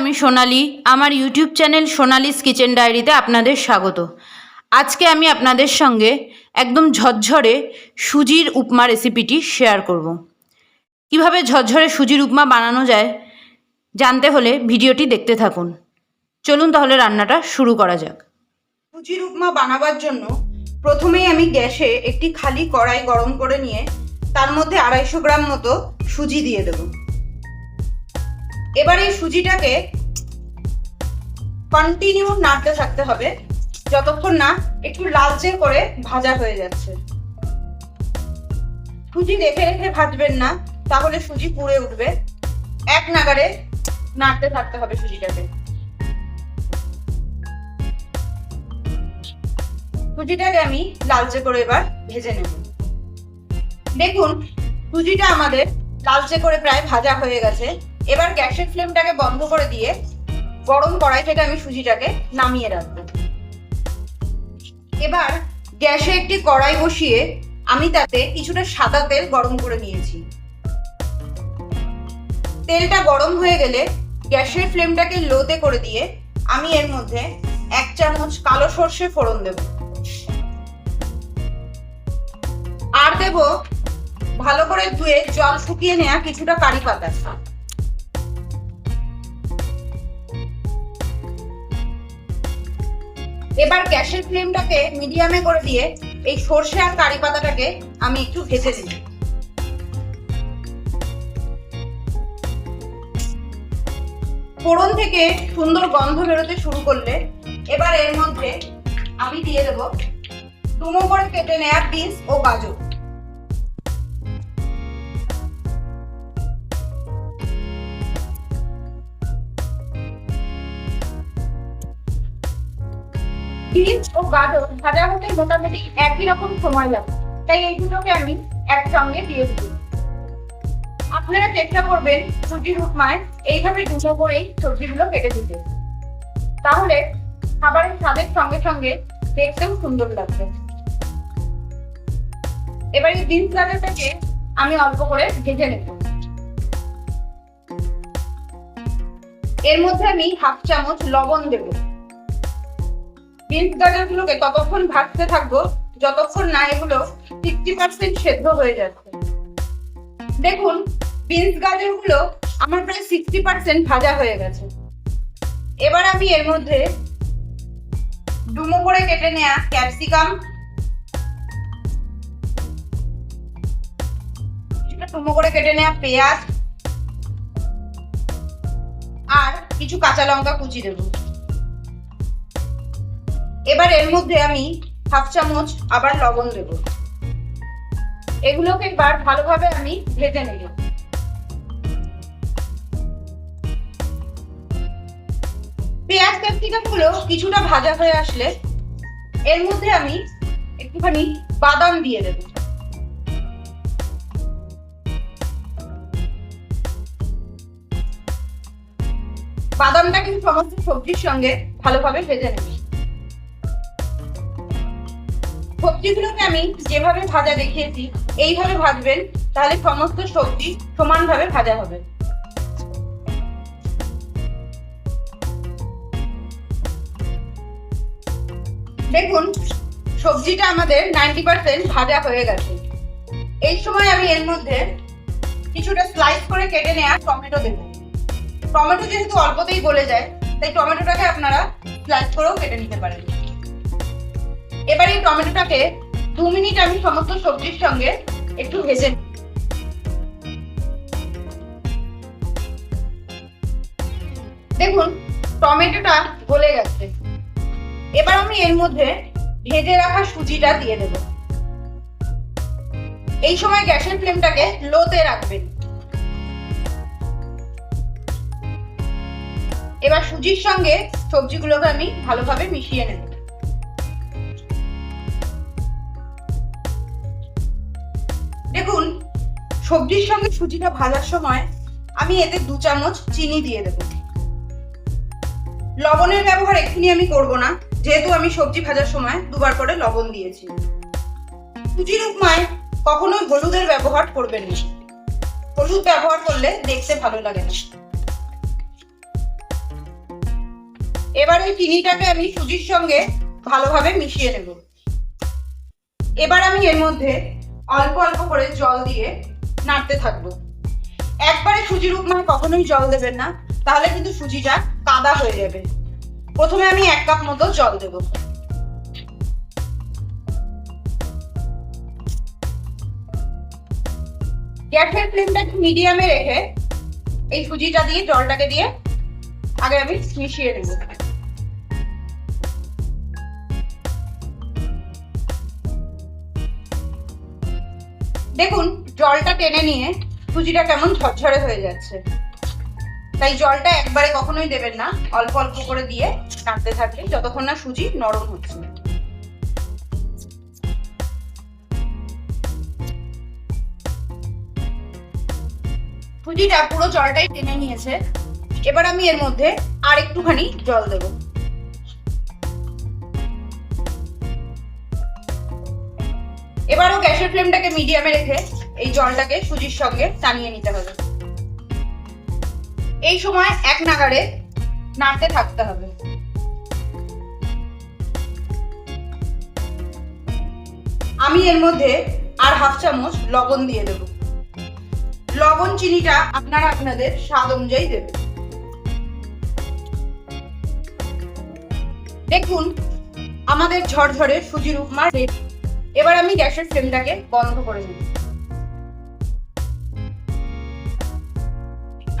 আমি সোনালি। আমার YouTube channel Sonali's kitchen ডায়েরিতে আপনাদের স্বাগত। আজকে আমি আপনাদের সঙ্গে একদম ঝরঝরে সুজির উপমা রেসিপিটি শেয়ার করব। কীভাবে ঝরঝরে সুজির উপমা বানানো যায় জানতে হলে ভিডিওটি দেখতে থাকুন। চলুন তাহলে রান্নাটা শুরু করা যাক। সুজির উপমা বানাবার জন্য প্রথমেই আমি গ্যাসে একটি খালি কড়াই গরম করে নিয়ে তার মধ্যে আড়াইশো গ্রাম মতো সুজি দিয়ে দেব। এবার এই সুজিটাকে কন্টিনিউ নাড়তে থাকতে হবে, যতক্ষণ না একটু লালচে করে ভাজা হয়ে যাচ্ছে। সুজি রেখে রেখে ভাজবেন না, তাহলে সুজি পুড়ে উঠবে। এক নাগারে নাড়তে থাকতে হবে সুজিটাকে। সুজিটাকে আমি লালচে করে এবার ভেজে নেব। দেখুন, সুজিটা আমাদের লালচে করে প্রায় ভাজা হয়ে গেছে। এবার গ্যাসের ফ্লেমটাকে বন্ধ করে দিয়ে গরম কড়াই থেকে আমি সুজিটাকে নামিয়ে রাখব। এবার গ্যাসে একটি কড়াই বসিয়ে আমি তাতে কিছুটা সাদা তেল গরম করে নিয়েছি। তেলটা গরম হয়ে গেলে গ্যাসের ফ্লেমটাকে লোতে করে দিয়ে আমি এর মধ্যে এক চামচ কালো সর্ষে ফোড়ন দেব। আর দেব ভালো করে ধুয়ে জল শুকিয়ে নেওয়া কিছুটা কারি পাতা। এবার গ্যাসের ফ্লেমটাকে মিডিয়ামে করে দিয়ে এই সর্ষে আর কারি পাতাটাকে আমি একটু ভেজে দিই ফোড়ন থেকে সুন্দর গন্ধ বেরোতে শুরু করলে এবার এর মধ্যে আমি দিয়ে দেবো ডুমো করে কেটে নেয়া বিনস ও গাজর। বিনস ও ভাজা হতে মোটামুটি একই রকম সময় লাগে। তাই এই দুটোকে আমি একসঙ্গে দিয়ে দেবো। আপনারা চেষ্টা করবেন সুজির উপমায় এইভাবে দুটো করেই সবজিগুলো কেটে দিতে। তাহলে খাবারের স্বাদের সঙ্গে সঙ্গে দেখতেও সুন্দর লাগবে। এবার এই বিনস গাজরটাকে আমি অল্প করে ভেজে নেব। এর মধ্যে আমি হাফ চামচ লবণ দেব। বিনস গাজরগুলোকে ততক্ষণ ভাজতে থাকব, যতক্ষণ না এগুলো সিক্সটি পার্সেন্ট সেদ্ধ হয়ে যাচ্ছে। দেখুন, বিনস গাজরগুলো আমার প্রায় সিক্সটি পার্সেন্ট ভাজা হয়ে গেছে। এবার আমি এর মধ্যে ডুমো করে কেটে নেওয়া ক্যাপসিকাম ডুমো করে কেটে নেওয়া পেঁয়াজ, আর কিছু কাঁচা লঙ্কা কুচি দেব। এবার এর মধ্যে আমি হাফ চামচ আবার লবণ দেব। এগুলোকে এবার ভালোভাবে আমি ভেজে নেব। পেঁয়াজ ক্যাপসিকামগুলো কিছুটা ভাজা হয়ে আসলে এর মধ্যে আমি একটুখানি বাদাম দিয়ে দেব। বাদামটা কিন্তু সমস্ত সবজির সঙ্গে ভালোভাবে ভেজে নেব। সবজিগুলোকে আমি যেভাবে ভাজা দেখিয়েছি, এইভাবে ভাজবেন, তাহলে সমস্ত সবজি সমানভাবে ভাজা হবে। দেখুন, সবজিটা আমাদের নাইনটি পার্সেন্ট ভাজা হয়ে গেছে। এই সময় আমি এর মধ্যে কিছুটা স্লাইস করে কেটে নেওয়া টমেটো দেব। টমেটো যেহেতু অল্পতেই গলে যায়, তাই টমেটোটাকে আপনারা স্লাইস করেও কেটে নিতে পারেন। এবার এই টমেটোটাকে দু মিনিট আমি সমস্ত সবজির সঙ্গে একটু ভেজে। দেখুন, টমেটোটা গলে গেছে। এবার আমি এর মধ্যে ভেজে রাখা সুজিটা দিয়ে দেব। এই সময় গ্যাসের ফ্লেমটাকে লোতে রাখবেন। এবার সুজির সঙ্গে সবজিগুলোকে আমি ভালোভাবে মিশিয়ে নেব। দেখুন, সবজির সঙ্গে সুজিটা ভাজার সময় আমি এতে দু চামচ চিনি দিয়ে দেব। লবণের ব্যবহার এক্ষুনি আমি করব না, যেহেতু আমি সবজি ভাজার সময় দুবার করে লবণ দিয়েছি। সুজির উপমায় কখনোই হলুদের ব্যবহার করবেন না। হলুদ ব্যবহার করলে দেখতে ভালো লাগে না। এবার ওই চিনিটাকে আমি সুজির সঙ্গে ভালোভাবে মিশিয়ে নেব। এবার আমি এর মধ্যে অল্প অল্প করে জল দিয়ে নাড়তে থাকব। একবারে সুজির উপমায় কখনোই জল দেবেন না, তাহলে কিন্তু সুজিটা কাদা হয়ে যাবে। প্রথমে আমি এক কাপ মতো জল দেব। গ্যাসের ফ্লেমটাকে মিডিয়ামে রেখে এই সুজিটা দিয়ে জলটাকে দিয়ে আগে আমি মিশিয়ে নেব। দেখুন, জলটা টেনে নিয়ে সুজিটা কেমন ঝরঝরে হয়ে যাচ্ছে। তাই জলটা একবারে কখনোই দেবেন না, অল্প অল্প করে দিয়ে নাড়তে থাকবেন, যতক্ষণ না সুজি নরম হচ্ছে। সুজিটা পুরো জলটাই টেনে নিয়েছে। এবার আমি এর মধ্যে আর একটুখানি জল দেব। এবারও গ্যাসের ফ্লেমটাকে মিডিয়ামে রেখে এই জলটাকে সুজির সঙ্গে টানিয়ে নিতে হবে। এই সময় এক নাগাড়ে নাড়তে থাকতে হবে। আমি এর মধ্যে আর হাফ চামচ লবণ দিয়ে দেব। লবণ চিনিটা আপনারা আপনাদের স্বাদ অনুযায়ী দেবেন। দেখুন, আমাদের ঝরঝরে সুজির উপমা রেডি। এবার আমি গ্যাসের ফ্লেমটাকে বন্ধ করে দেব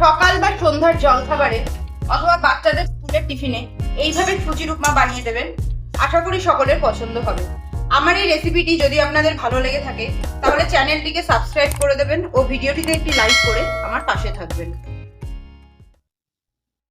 সকাল বা সন্ধ্যার জলখাবারে অথবা বাচ্চাদের স্কুলের টিফিনে এইভাবে সুজির উপমা বানিয়ে দেবেন, আশা করি সকলের পছন্দ হবে। আমার এই রেসিপিটি যদি আপনাদের ভালো লেগে থাকে, তাহলে চ্যানেলটিকে সাবস্ক্রাইব করে দেবেন ও ভিডিওটিতে একটি লাইক করে আমার পাশে থাকবেন।